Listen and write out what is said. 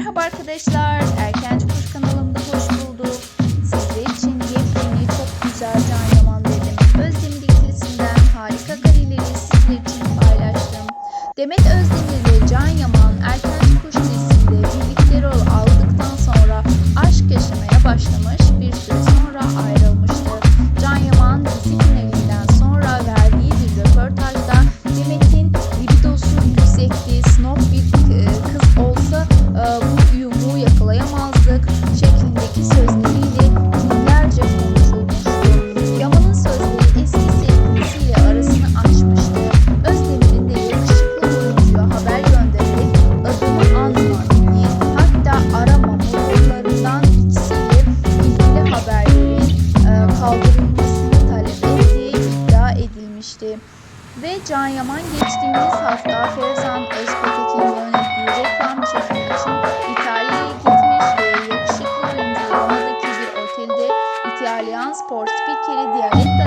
Merhaba arkadaşlar, Erkenci Kuş kanalımda hoş bulduk. Sizler için yepyeni çok güzel Can Yaman dedim. Özdemir ikilisinden harika kareleri sizler için paylaştım. Demet Özdemir ve Can Yaman Erkenci Kuş dizisinde birlikte rol aldıktan sonra aşk yaşamaya başlamış bir süre sonra ayrılmıştı. Can Yaman dizi finalinden sonra verdiği bir röportajda Demet'in libidosu yüksekti, snob bir edilmişti. Ve Can Yaman geçtiğimiz hafta Ferzan Özpetek'in yönettiği reklam çekimi için İtalya'ya gitmiş ve yakışıklı oyuncu Roma'daki bir otelde İtalyan spor spikeri diğer